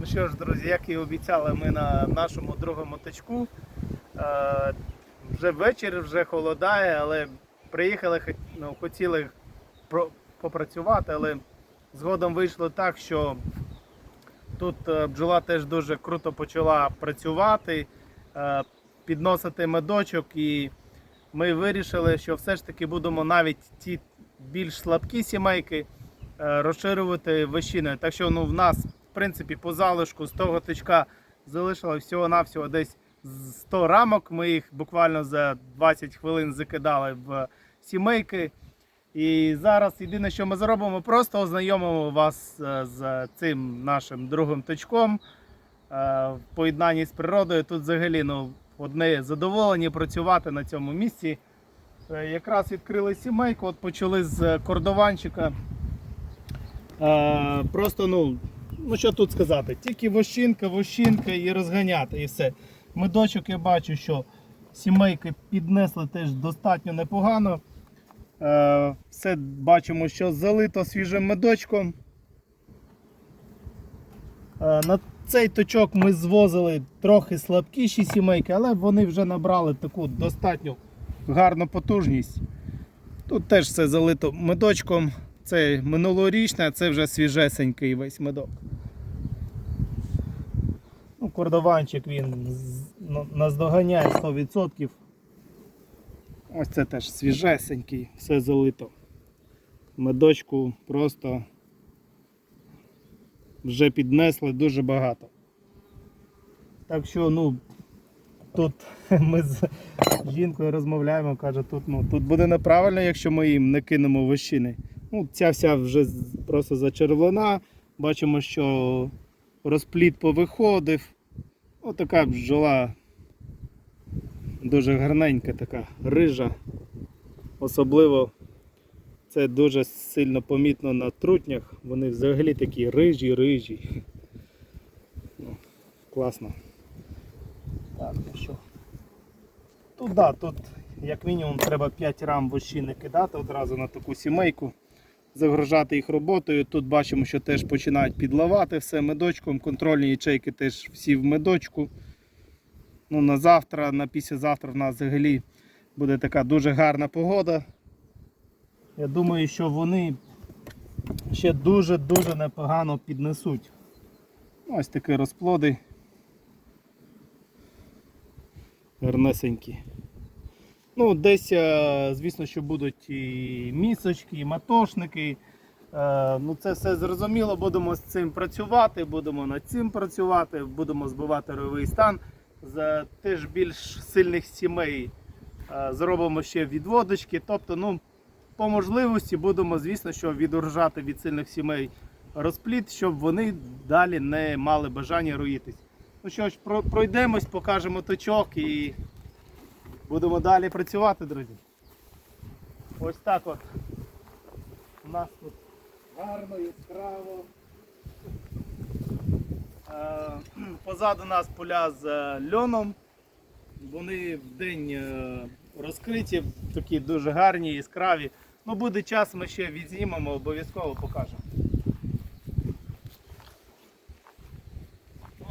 Ну що ж, друзі, як і обіцяли, ми на нашому другому точку. Е, вже вечір, вже холодає, але приїхали, ну, хотіли попрацювати, але згодом вийшло так, що тут е, бджола теж дуже круто почала працювати, е, підносити медочок, і ми вирішили, що все ж таки будемо навіть ті більш слабкі сімейки е, розширювати вищиною. Так що ну, в нас, принципі, по залишку з того точка залишилось всього-навсього десь 100 рамок. Ми їх буквально за 20 хвилин закидали в сімейки. І зараз єдине, що ми зробимо, просто ознайомимо вас е, з цим нашим другим точком. Е, В поєднанні з природою тут взагалі ну, одне задоволення працювати на цьому місці. Е, Якраз відкрили сімейку, от почали з кордованчика. Просто, ну, ну що тут сказати, тільки вощинка, вощинка і розганяти, і все. Медочок я бачу, що сімейки піднесли теж достатньо непогано. Е, Все бачимо, що залито свіжим медочком. Е, На цей точок ми звозили трохи слабкіші сімейки, але вони вже набрали таку достатньо гарну потужність. Тут теж все залито медочком. Це минулорічне, а це вже свіжесенький весь медок. Кордованчик він ну, наздоганяє 100%. Ось це теж свіжесенький, все залито. Медочку просто вже піднесли дуже багато. Так що, ну, тут ми з жінкою розмовляємо, каже, тут, ну, тут буде неправильно, якщо ми їм не кинемо вищини. Ну, ця вся вже просто зачервлена. Бачимо, що розпліт повиходив. Отака бджола дуже гарненька, така рижа. Особливо це дуже сильно помітно на трутнях. Вони взагалі такі рижі, рижі. Ну, класно. Так, ну що. Тут, да, тут як мінімум треба 5 рам вощини кидати одразу на таку сімейку, загрожати їх роботою. Тут бачимо, що теж починають підливати все медочком. Контрольні ячейки теж всі в медочку. Ну, на завтра, на післязавтра в нас взагалі буде така дуже гарна погода. Я думаю, що вони ще дуже-дуже непогано піднесуть. Ось такі розплоди. Гарнесенькі. Ну, десь, е, звісно, що будуть і місочки, і матошники. Е, Ну, це все зрозуміло, будемо з цим працювати, будемо над цим працювати, будемо збивати ройовий стан. З теж більш сильних сімей е, зробимо ще відводочки. Тобто, ну, по можливості будемо, звісно, що відоржати від сильних сімей розпліт, щоб вони далі не мали бажання роїтись. Ну що ж, пройдемось, покажемо точок і будемо далі працювати, друзі. Ось так от. У нас тут гарно, яскраво. Е, Позаду нас поля з е, льоном. Вони в день е, розкриті, такі дуже гарні, яскраві. Ну, буде час, ми ще відзнімемо, обов'язково покажемо.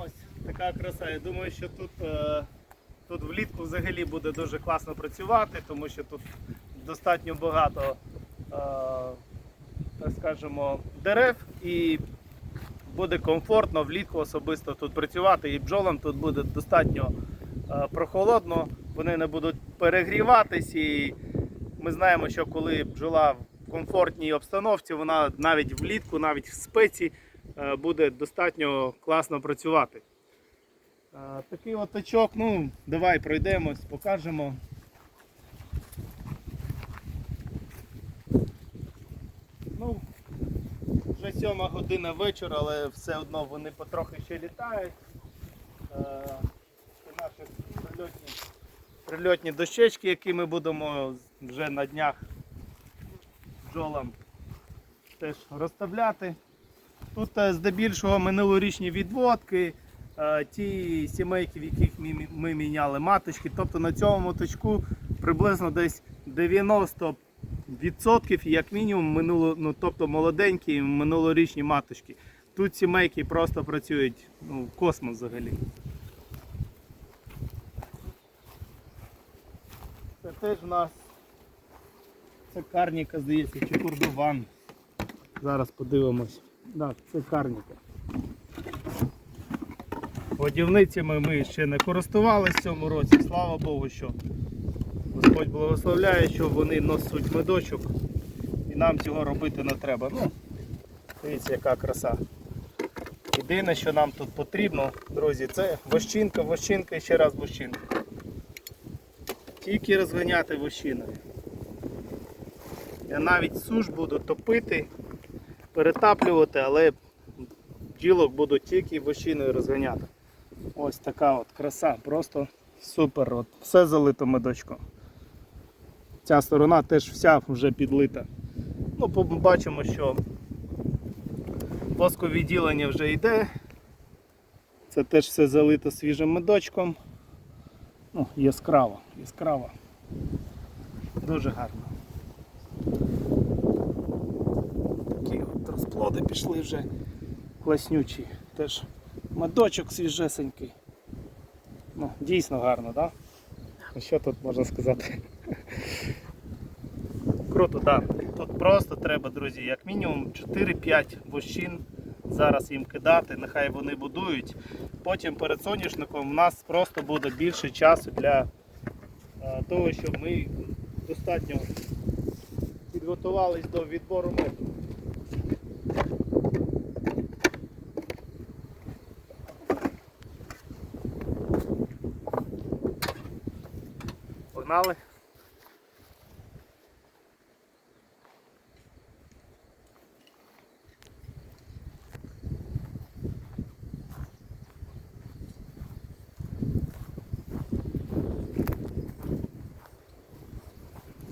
Ось така краса. Я думаю, що тут, тут влітку взагалі буде дуже класно працювати, тому що тут достатньо багато, е, так скажемо, дерев і буде комфортно влітку особисто тут працювати. І бджолам тут буде достатньо е, прохолодно, вони не будуть перегріватись. І ми знаємо, що коли бджола в комфортній обстановці, вона навіть влітку, навіть в спеці е, буде достатньо класно працювати. Такий от очок, ну, давай пройдемось, покажемо. Ну, вже сьома година вечора, але все одно вони потрохи ще літають. Це наші прильотні, прильотні дощечки, які ми будемо вже на днях бджолам теж розставляти. Тут е, здебільшого минулорічні відводки, ті сімейки, в яких ми, ми міняли маточки. Тобто на цьому моточку приблизно десь 90 відсотків, як мінімум, минуло, ну, тобто молоденькі минулорічні маточки. Тут сімейки просто працюють ну, космос взагалі. Це теж в нас це карніка, здається, чи курдован. Зараз подивимось. Так, це карніка. Годівницями ми ще не користувалися в цьому році, слава Богу, що Господь благословляє, що вони носуть медочок і нам цього робити не треба. Ну, дивіться, яка краса. Єдине, що нам тут потрібно, друзі, це вощинка, вощинка і ще раз вощинка. Тільки розганяти вощиною. Я навіть суш буду топити, перетаплювати, але бджілок буду тільки вощиною розганяти. Ось така от краса, просто супер. От, все залито медочком. Ця сторона теж вся вже підлита. Ну, побачимо, що восковідділення вже йде. Це теж все залито свіжим медочком. Ну, яскраво, яскраво. Дуже гарно. Такі от розплоди пішли вже класнючі. Теж медочок свіжесенький. Ну, дійсно гарно, так? Да? Що тут можна сказати? Круто, так. Да. Тут просто треба, друзі, як мінімум 4-5 вощин зараз їм кидати, нехай вони будують. Потім перед соняшником в нас просто буде більше часу для е, того, щоб ми достатньо підготувались до відбору меду. Погнали.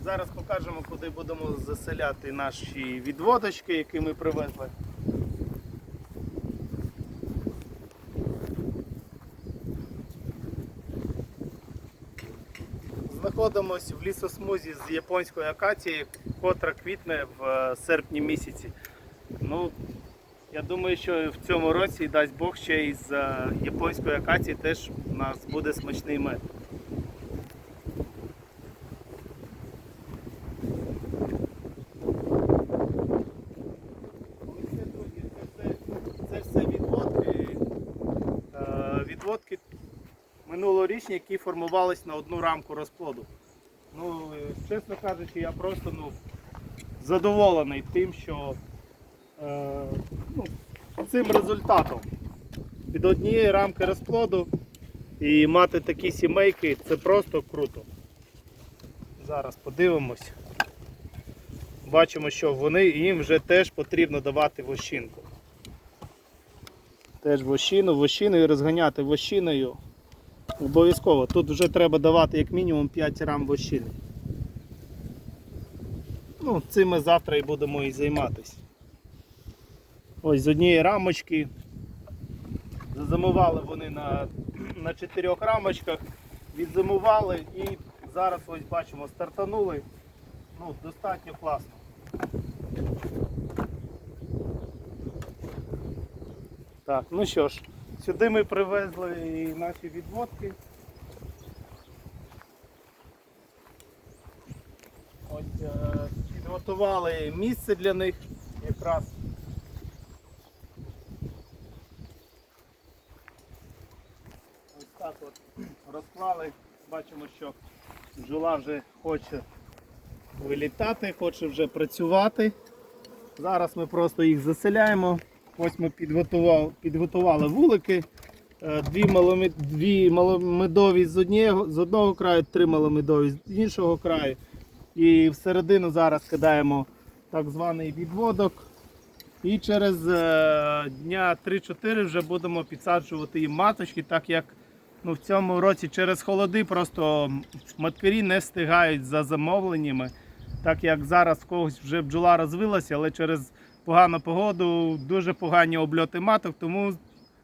Зараз покажемо, куди будемо заселяти наші відводочки, які ми привезли. Знаходимося в лісосмузі з японської акації, котра квітне в е, серпні місяці. Ну, я думаю, що в цьому році, дасть Бог, ще із е, японської акації теж у нас буде смачний мед. Ось це, друзі, це все- Це все відводки, е, відводки минулорічні, які формувались на одну рамку розплоду. Ну, е, чесно кажучи, я просто ну, задоволений тим, що е, ну, цим результатом. Від однієї рамки розплоду і мати такі сімейки це просто круто. Зараз подивимось. Бачимо, що вони їм вже теж потрібно давати вощинку. Теж вощину, і розганяти вощиною. Обов'язково. Тут вже треба давати як мінімум 5 рам вощини. Ну, цим ми завтра і будемо і займатися. Ось з однієї рамочки. Зазимували вони на, на 4 рамочках, відзимували і зараз ось бачимо стартанули. Ну, достатньо класно. Так, ну що ж, сюди ми привезли і наші відводки. Ось е, підготували місце для них якраз. Ось так от розклали. Бачимо, що бджола вже хоче вилітати, хоче вже працювати. Зараз ми просто їх заселяємо. Ось ми підготували, підготували вулики. Е, Дві, маломед, дві маломедові з однієго, з одного краю, три маломедові з іншого краю. І всередину зараз кидаємо так званий відводок. І через е, дня 3-4 вже будемо підсаджувати їм маточки, так як ну, в цьому році через холоди просто маткарі не встигають за замовленнями. Так як зараз в когось вже бджола розвилася, але через погану погоду дуже погані обльоти маток, тому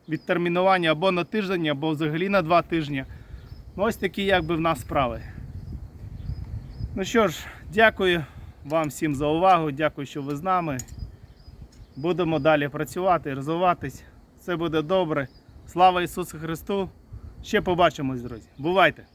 відтермінування або на тиждень, або взагалі на два тижні. Ну, ось такі якби в нас справи. Ну що ж, дякую вам всім за увагу, дякую, що ви з нами. Будемо далі працювати, розвиватись. Все буде добре. Слава Ісусу Христу! Ще побачимось, друзі. Бувайте!